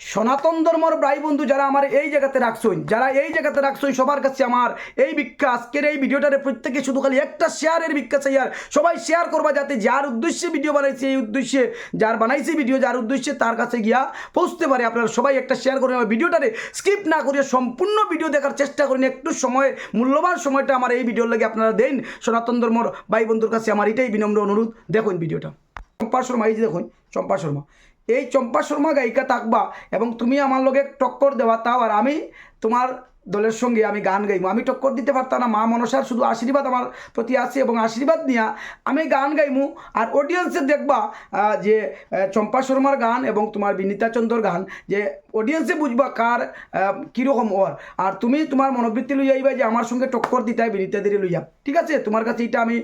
সনাতন ধর্মর ভাই বন্ধু যারা আমার এই জায়গাতে রাখছই যারা এই জায়গাতে রাখছই সবার কাছে আমার এই ভিক্ষা। আজকের এই ভিডিওটারে প্রত্যেকে শুধু খালি একটা শেয়ারের ভিক্ষা চাই আর সবাই শেয়ার করবা যাতে যার উদ্দেশ্যে ভিডিও বানাইছে এই উদ্দেশ্যে, যার বানাইছে ভিডিও, যার উদ্দেশ্যে তার কাছে গিয়া পৌঁছতে পারে। আপনারা সবাই একটা শেয়ার করে আমার ভিডিওটারে স্কিপ না করিয়ে সম্পূর্ণ ভিডিও দেখার চেষ্টা করেন। একটু সময়, মূল্যবান সময়টা আমার এই ভিডিওর লাগে আপনারা দেন। সনাতন ধর্মর ভাই বন্ধুর কাছে আমার এটাই বিনম্র অনুরোধ। দেখুন ভিডিওটা। চম্পা শর্মা, এই যে দেখুন, চম্পা শর্মা। এই চম্পা শর্মা গায়িকা থাকবা এবং তুমি আমার লগে টক্কর দেওয়া তাও আর আমি তোমার দলের সঙ্গে আমি গান গাইবো। আমি টক্কর দিতে পারতাম না, মা মনসার শুধু আশীর্বাদ আমার প্রতি আছে এবং আশীর্বাদ নিয়া আমি গান গাইমু। আর অডিয়েন্সে দেখবা যে চম্পা শর্মার গান এবং তোমার বিনীতা চন্দ্রর গান, যে অডিয়েন্সে বুঝবা কার কীরকম ওর। আর তুমি তোমার মনোবৃত্তি লইয়া আইবা যে আমার সঙ্গে টক্কর দিতে হয় বিনীতা দিদি লইয়া। ঠিক আছে? তোমার কাছে এটা আমি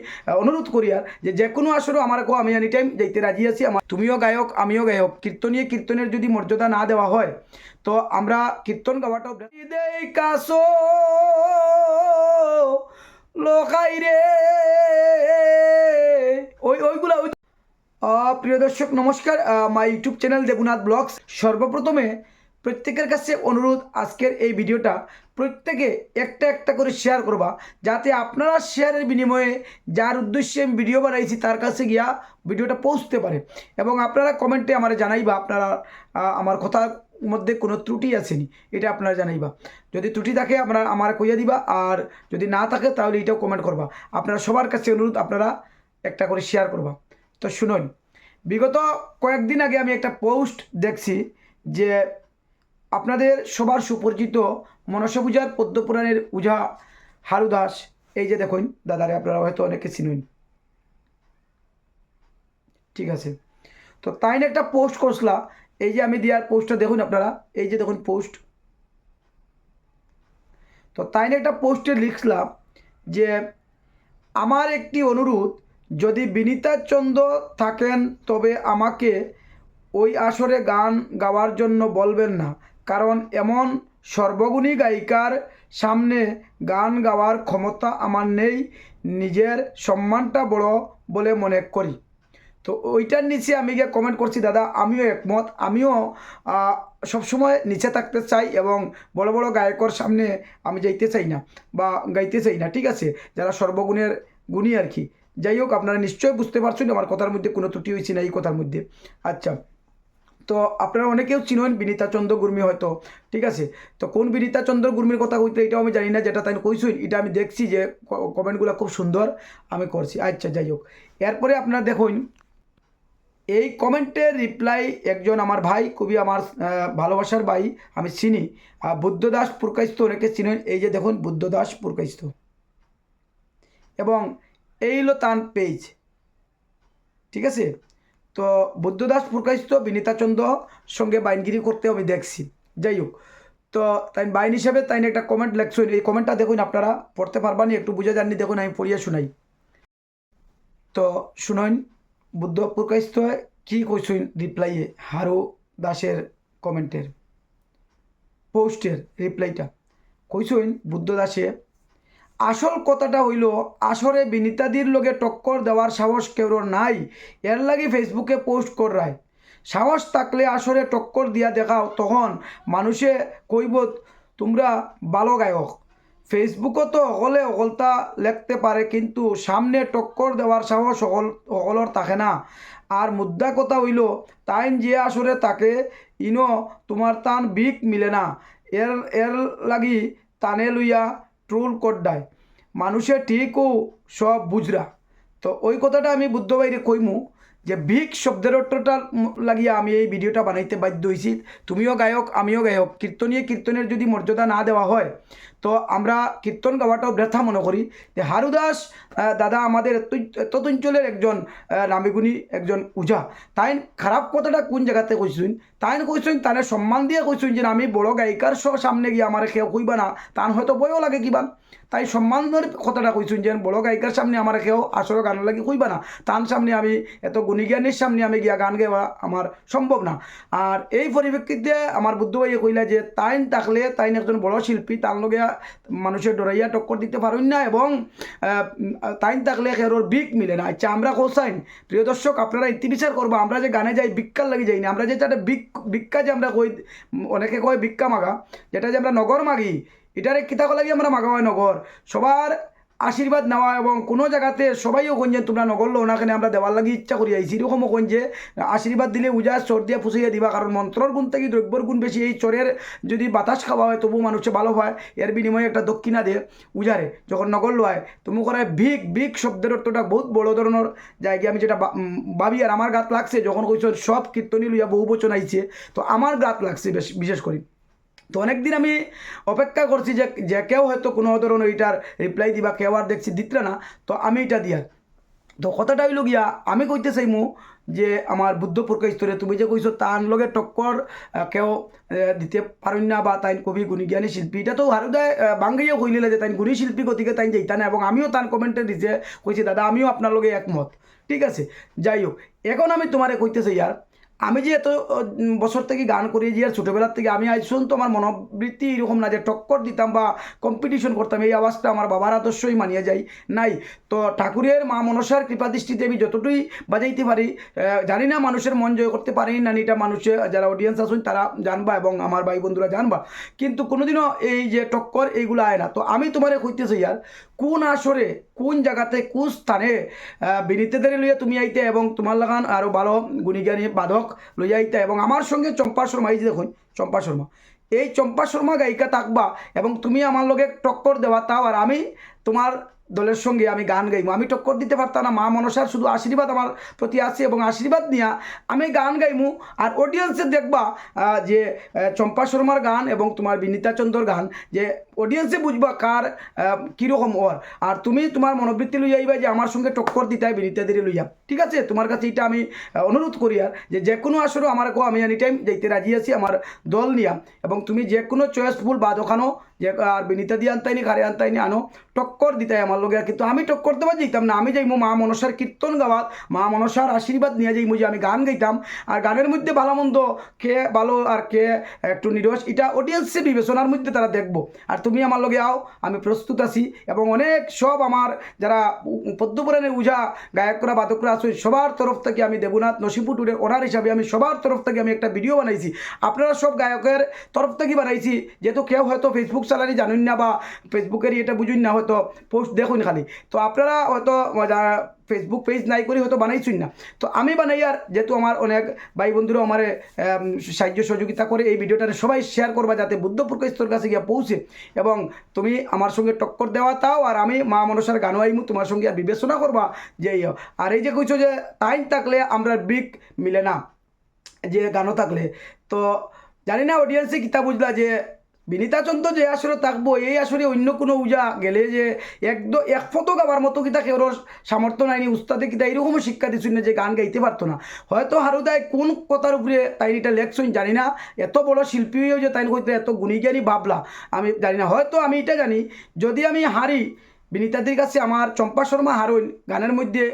অনুরোধ করি আর, যে যে কোনো আসরও আমার কো, আমি এনি টাইম যাইতে রাজি আছি। আমার তুমিও গায়ক, আমিও গায়ক। কীর্তনীয় কীর্তনের যদি মর্যাদা না দেওয়া হয়, তো আমরা কীর্তন গাওয়াটাও কাসো, লোকাই রে। ওই, ওইগুলা প্রিয় দর্শক, নমস্কার। My YouTube channel Debnath blogs. সর্বপ্রথমে প্রত্যেকের কাছে অনুরোধ আজকের এই ভিডিওটা প্রত্যেকে একটা একটা করে শেয়ার করবা, যাতে আপনারা শেয়ারের বিনিময়ে যার উদ্দেশ্যে আমি ভিডিও বানাইছি তার কাছে গিয়া ভিডিওটা পৌঁছতে পারে। এবং আপনারা কমেন্টে আমার জানাইবা, আপনারা আমার কথার মধ্যে কোনো ত্রুটি আসেনি এটা আপনারা জানাইবা। যদি ত্রুটি থাকে, আপনারা আমার কইয়া দিবা, আর যদি না থাকে, তাহলে এটাও কমেন্ট করবা। আপনারা সবার কাছে অনুরোধ, আপনারা একটা করে শেয়ার করবা। তো শুনুন, বিগত কয়েকদিন আগে আমি একটা পোস্ট দেখছি যে আপনাদের সবার সুপরিচিত মনসা পূজার পদ্মপুরাণের উঝা হারু দাস এই যে দেখুন, দাদারে আপনারা হয়তো অনেকে চিনুন। ঠিক আছে। তো তাই একটা পোস্ট করছিলা। এই যে আমি দেওয়ার পোস্টটা দেখুন আপনারা। এই যে দেখুন পোস্ট। তো তাই একটা পোস্টে লিখলাম যে, আমার একটি অনুরোধ, যদি বিনীতা চন্দ্র থাকেন তবে আমাকে ওই আসরে গান গাওয়ার জন্য বলবেন না। কারণ এমন সর্বগুণী গায়িকার সামনে গান গাওয়ার ক্ষমতা আমার নেই, নিজের সম্মানটা বড় বলে মনে করি। তো ওইটার নিচে আমি গিয়ে কমেন্ট করছি, দাদা, আমিও একমত। আমিও সবসময় নিচে থাকতে চাই এবং বড় বড় গায়কর সামনে আমি যাইতে চাই না বা গাইতে চাই না। ঠিক আছে? যারা সর্বগুণের গুণী আর কি। যাই হোক, আপনারা নিশ্চয়ই বুঝতে পারছেন, আমার কথার মধ্যে কোনো ত্রুটি হয়েছে না এই কথার মধ্যে। আচ্ছা তো আপনারা অনেকেও চিনেন বিনীতা চন্দ্র গুর্মি হয়তো, ঠিক আছে? তো কোন বিনীতা চন্দ্র গুর্মির কথা কইতে এটাও আমি জানি না, যেটা তাই কইসুন এটা আমি দেখছি যে কমেন্টগুলো খুব সুন্দর, আমি করছি। আচ্ছা যাই হোক। এরপরে আপনারা দেখুন, এই কমেন্টের রিপ্লাই একজন আমার ভাই, খুবই আমার ভালোবাসার ভাই, আমি চিনি। বুদ্ধদাস পুরকাইস্ত, অনেকে চিনেন, এই যে দেখুন বুদ্ধদাস পুরকাইস্ত। এবং এই হলো তার পেজ ঠিক আছে? তো বুদ্ধদাস প্রকাশিত বিনীতা চন্দ্র সঙ্গে বাইনগিরি করতে আমি দেখছি। যাই হোক, তো তাই বাইন হিসাবে তাই একটা কমেন্ট লেখছেন এই কমেন্টটা দেখুন আপনারা, পড়তে পারবানি, একটু বুঝে যাননি, দেখুন আমি পড়িয়া শুনাই। তো শুনুন, বুদ্ধ পুরকাইস্ত কি কইসুন রিপ্লাইয়ে হারু দাসের কমেন্টের পোস্টের রিপ্লাইটা কইসুন বুদ্ধ দাসে আসল কথাটা হইল, আসরে বিনীতাদির লগে টক্কর দেওয়ার সাহস কেউর নাই, এর লাগি ফেসবুকে পোস্ট কর রায় সাহস থাকলে আসরে টক্কর দিয়া দেখাও, তখন মানুষে কইব, তোমরা ভালো গায়ক। ফেসবুকও তো অকলে অকলতা লিখতে পারে, কিন্তু সামনে টক্কর দেওয়ার সাহস অকল অকলর থাকে না। আর মুদ্রা কথা হইল, তাইন যে আসরে তাকে ইনো তোমার তান বিক মিলে না। এর এর লাগি তানে লইয়া ট্রোল করডায় মানুষে ঠিকও সব বুঝরা। তো ওই কথাটা আমি বুদ্ধ বাইরে কইমু যে ভিক শব্দের অর্থটা লাগিয়া আমি এই ভিডিওটা বানাইতে বাধ্য হয়েছি তুমিও গায়ক, আমিও গায়ক। কীর্তনীয় কীর্তনের যদি মর্যাদা না দেওয়া হয়, তো আমরা কীর্তন গাওয়াটাও ব্যথা মনে করি। যে হারুদাস দাদা আমাদের এত- একজন নামিগুণী একজন উজা। তাই খারাপ কথাটা কোন জায়গাতে কইসুন? তাই কইসুন তাহলে সম্মান দিয়ে কইসুন যে আমি বড় গায়িকার সামনে গিয়ে আমার কেউ কইবা না, তান হয়তো বইও লাগে কিবা। তাই সম্মানের কথাটা কইসুন যে, বড় গায়িকার সামনে আমার কেউ আসলে গান লাগি কইবা না তার সামনে আমি এত গুণীজ্ঞানীর সামনে আমি গিয়া গান গাওয়া আমার সম্ভব না। আর এই পরিপ্রেক্ষিতে আমার বুদ্ধ ভাইয়ে কইলা যে, তাইন থাকলে তাইন একজন বড় শিল্পী, তার লগে মানুষের ডরাইয়া টক্কর দিতে পারেন না এবং তাইন থাকলে খেরোর বিক মিলে না। আচ্ছা আমরা কোসাইন, প্রিয় দর্শক, আপনারা ইতি বিচার করব, আমরা যে গানে যাই বিক্ষার লাগে যাই না আমরা যে একটা বিক ভিক্ষা যে আমরা কই অনেকে কয় ভিক্ষা মাগা, যেটা যে আমরা নগর মাগি, এটারে কিতা লাগি আমরা মাগা হয় নগর? সবার আশীর্বাদ নেওয়া এবং কোনো জায়গাতে সবাইও কোন যে তোমরা নগর লো ওনাখানে আমরা দেওয়ার লাগি ইচ্ছা করি। আইছি এরকমও কোন যে, আশীর্বাদ দিলে উজা চর দিয়ে ফুসাইয়া দিবা, কারণ মন্ত্রর গুণ থেকে দ্রব্যর গুণ বেশি। এই চরের যদি বাতাস খাওয়া হয় তবু মানুষে ভালো হয়। এর বিনিময়ে একটা দক্ষিণা দিয়ে উজারে যখন নগর লোয় তুমি করে ভিক ভিক শব্দের অর্থটা বহুত বড় ধরনের জায়গা। আমি যেটা ভাবি, আর আমার গাত লাগছে, যখন কইছ সব কীর্তনী লইয়া বহু বচন আইছে, তো আমার গাত লাগছে বেশ, বিশেষ করে। তো অনেকদিন আমি অপেক্ষা করছি যে যে কেউ হয়তো কোনো ধরনের এটার রিপ্লাই দিবা, কেউ আর দেখছি দিতরা না, তো আমি এটা দিয়া। তো কথাটা হইল গিয়া, আমি কইতে চাইমু যে, আমার বুদ্ধ পুরকা স্তরে তুমি যে কইছো তার লগে টক্কর কেউ দিতে পারেন না বা তাই কবি গুণীজ্ঞানী শিল্পী, এটা তো হারুদায় বাঙ্গাইও কইলে যে তাই গুণী শিল্পী গতিকে তাই যাইতা না, এবং আমিও তার কমেন্টে দিছে, কইছি, দাদা, আমিও আপনার লগে একমত। ঠিক আছে? যাই হোক, এখন আমি তোমারে কইতে চাই ইয়ার আমি যে এত বছর থেকে গান করি যে আর ছোটোবেলার থেকে আমি আজ তো আমার মনোবৃত্তি এরকম না যে টক্কর দিতাম বা কম্পিটিশন করতাম। এই আওয়াজটা আমার বাবার আদর্শই মানিয়ে যাই নাই। তো ঠাকুরের মা মনসার কৃপা দৃষ্টিতে আমি যতটুই বাজাইতে পারি জানি না মানুষের মন জয় করতে পারি না এটা মানুষের যারা অডিয়েন্স আসুন তারা জানবা এবং আমার ভাই বন্ধুরা জানবা। কিন্তু কোনোদিনও এই যে টক্কর এইগুলো আয় না। তো আমি তোমারে কইতেছি আর কোন আসরে, কোন জায়গাতে, কোন স্থানে বিনীতেদের লইয়া তুমি আইতে এবং তোমার লাগান আরও ভালো গুণীজ্ঞানী বাদক লইয়া আইতে এবং আমার সঙ্গে চম্পা শর্মা, এই যে দেখুন, চম্পা শর্মা। এই চম্পা শর্মা গায়িকা থাকবা এবং তুমি আমার লগে টক্কর দেওয়া তাও আর আমি তোমার দলের সঙ্গে আমি গান গাইবো। আমি টক্কর দিতে পারতাম না, মা মনসার শুধু আশীর্বাদ আমার প্রতি আছে এবং আশীর্বাদ নিয়া আমি গান গাইমু। আর অডিয়েন্সে দেখবা যে চম্পা শর্মার গান এবং তোমার বিনীতা চন্দ্রর গান, যে অডিয়েন্সে বুঝবা কার কীরকম ওর। আর তুমি তোমার মনোবৃত্তি লইয়া আইবা যে আমার সঙ্গে টক্কর দিতে হয়, বিনীতা দিদি লইয়া। ঠিক আছে? তোমার কাছে এটা আমি অনুরোধ করি আর, যে যে কোনো আসরে আমার কো আমি এনি টাইম যাইতে রাজি আছি আমার দল নিয়া। এবং তুমি যে কোনো চয়েসফুল বা দোকানো যে, আর বিনীতা দিয়ে আনতাইনি ঘরে আনতাইনি, আনো, টক্কর দিতাই আমার লগে। কিন্তু আমি টক্কর দেওয়া যাইতাম না, আমি যাইমু মা মনসার কীর্তন গাওয়াত, মা মনসার আশীর্বাদ নিয়ে যাইমু যে আমি গান গাইতাম। আর গানের মধ্যে ভালো মন্দ, কে ভালো আর কে একটু নিরস, এটা অডিয়েন্সে বিবেচনার মধ্যে তারা দেখব। আর তুমি আমার লগে আও, আমি প্রস্তুত আছি। এবং অনেক সব আমার যারা পদ্মপুরাণের উজা, গায়করা, বাদকরা আছে সবার তরফ থেকে আমি দেবনাথ নসিপুটুরের ওনার হিসাবে আমি সবার তরফ থেকে আমি একটা ভিডিও বানাইছি। আপনারা সব গায়কের তরফ থেকে বানাইছি। যেহেতু কেউ হয়তো ফেসবুক চালানি জানুন না বা ফেসবুকের এটা বুঝুন না, হয়তো পোস্ট দেখুন খালি। তো আপনারা হয়তো ফেসবুক পেজ নাই করে হয়তো বানাইছুন না তো আমি বানাই আর যেহেতু আমার অনেক ভাই বন্ধুরা আমার সাহায্য সহযোগিতা করে এই ভিডিওটা সবাই শেয়ার করবা যাতে বুদ্ধ প্রকাশর কাছে গিয়ে পৌঁছে এবং তুমি আমার সঙ্গে টক্কর দেওয়া তাও আর আমি মা মনসার গান আইমু, তোমার সঙ্গে আর বিবেচনা করবা যে। আর এই যে কইছো যে টাইম থাকলে আমরা বিগ মিলে না, যে গানও থাকলে তো জানি না অডিয়েন্সে কিতা বুঝলা যে বিনীতা চন্দ্র যে আসরে থাকব, এই আসরে অন্য কোনো উজা গেলে যে একদম এক ফটো গাবার মতো কিতা কেউ সামর্থ্য নাইনি উস্তাদে কিতা এরকমও শিক্ষা দিচ্ছেন যে গান গাইতে পারতো না। হয়তো হারুদায় কোন কথার উপরে তাই এটা লেখছেন জানি না, এত বড় শিল্পীও যে তাই কইতে এত গুণীজ্ঞানী ভাবলা আমি জানি না। হয়তো আমি এটা জানি, যদি আমি হারি বিনীতাদির কাছে আমার চম্পা শর্মা হারুন গানের মধ্যে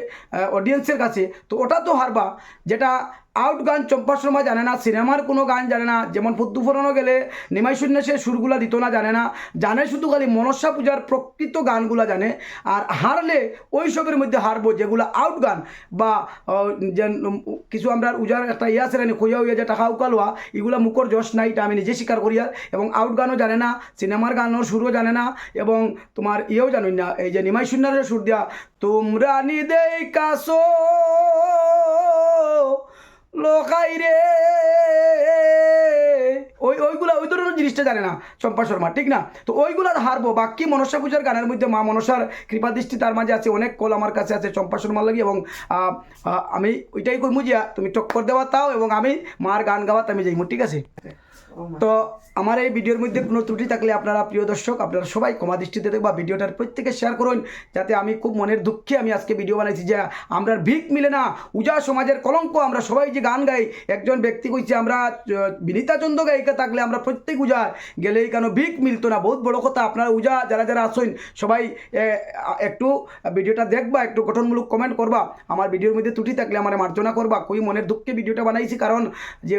অডিয়েন্সের কাছে, তো ওটা তো হারবা, যেটা আউট গান চম্পা শর্মা জানে না, সিনেমার কোনো গান জানে না। যেমন পদ্মপুরাণও গেলে নিমাই সন্ন্যাসে সুরগুলা দিত না, জানে না। জানে শুধু খালি মনসা পূজার প্রকৃত গানগুলা জানে। আর হারলে ওই সবের মধ্যে হারবো যেগুলো আউট গান বা কিছু আমরা উজার একটা ইয়ে আছে না হইয়া যে টাকা উকালোয়া, এগুলা মুখর যশ নাই এটা আমি নিজে স্বীকার করি। আর এবং আউট গানও জানে না, সিনেমার গানও সুরও জানে না, এবং তোমার ইয়েও জানুন না। এই যে নিমাই শূন্যের সুর দিয়া, তোমরা নিদেই কাসো লোকাই রে। ওই, ওইগুলা, ওই ধরনের জিনিসটা জানে না চম্পা শর্মা, ঠিক না? তো ওইগুলা হারবো বাকি মনসা পূজার গানের মধ্যে মা মনসার কৃপা দৃষ্টি তার মাঝে আছে, অনেক কল আমার কাছে আছে চম্পা শর্মার লাগি এবং আমি ওইটাই করব যে, তুমি টক্কর দেওয়া তাও এবং আমি মার গান গাওয়াতে আমি যাইমু, ঠিক আছে? তো আমার এই ভিডিওর মধ্যে কোনো ত্রুটি থাকলে আপনারা, প্রিয় দর্শক, আপনারা সবাই ক্ষমা দৃষ্টিতে দেখবা, ভিডিওটার প্রত্যেকে শেয়ার করুন, যাতে আমি খুব মনের দুঃখে আমি আজকে ভিডিও বানাইছি যে আমরা ভিক মিলে না, উজা সমাজের কলঙ্ক, আমরা সবাই যে গান গাই, একজন ব্যক্তি কইছে, আমরা বিনীতা চন্দ্র গায়িকা থাকলে আমরা প্রত্যেক উজা, গেলেই কেন ভিক মিলতো না? বহুত বড় কথা, আপনারা উজা যারা যারা আসেন সবাই একটু ভিডিওটা দেখবা, একটু গঠনমূলক কমেন্ট করবা, আমার ভিডিওর মধ্যে ত্রুটি থাকলে আমার মার্জনা করবা কই মনের দুঃখে ভিডিওটা বানাইছি, কারণ যে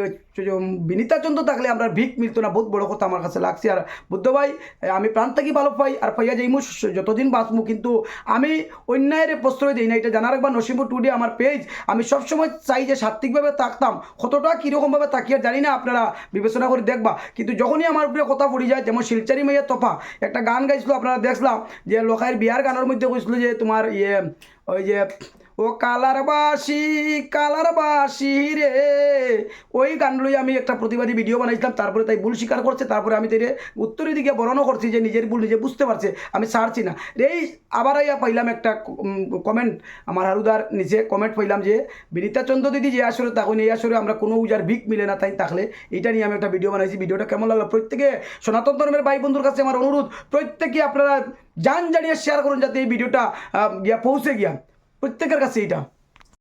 বিনীতা চন্দ্র থাকলে আমরা ভিক মিলতো না, বহুত বড় কথা আমার কাছে লাগছে। আর বুদ্ধ ভাই আমি প্রাণ থেকে ভালো পাই, আর পাইয়া যাইমু যতদিন বাঁচমু, কিন্তু আমি অন্যায়ের প্রশ্রয় দিই না। এটা জানার একবার নসিমপুর টুডে আমার পেজ আমি সবসময় চাই যে সাত্বিকভাবে থাকতাম। কতটা কীরকমভাবে তাকিয়ে জানি না, আপনারা বিবেচনা করে দেখবা। কিন্তু যখনই আমার উপরে কথা পড়ে যায়, যেমন শিলচারি মেয়ের তফা, একটা গান গাইছিল, আপনারা দেখলাম যে লোকায়ের বিয়ার গানের মধ্যে কইছিল যে তোমার ইয়ে ওই যে ও কালার বাসি কালার বাসি রে। ওই গান লই আমি একটা প্রতিবাদী ভিডিও বানাইছিলাম, তারপরে তাই ভুল স্বীকার করছে, তারপরে আমি তাই উত্তরের দিকে বর্ণনা করছি যে নিজের ভুল নিজে বুঝতে পারছে, আমি ছাড়ছি না। এই আবার আইয়া পাইলাম একটা কমেন্ট আমার হারুদার নিচে কমেন্ট পাইলাম যে, বিনীতা চন্দ্র দিদি যে আসরে তখন এই আসরে আমরা কোনো উজার ভিক মিলে না তাই থাকলে এটা নিয়ে আমি একটা ভিডিও বানাইছি, ভিডিওটা কেমন লাগল? প্রত্যেকে সনাতন ধর্মের ভাই বন্ধুর কাছে আমার অনুরোধ, প্রত্যেকে আপনারা জান জানিয়ে শেয়ার করুন যাতে এই ভিডিওটা গিয়া পৌঁছে গিয়া। প্রত্যেকের কাছে এটা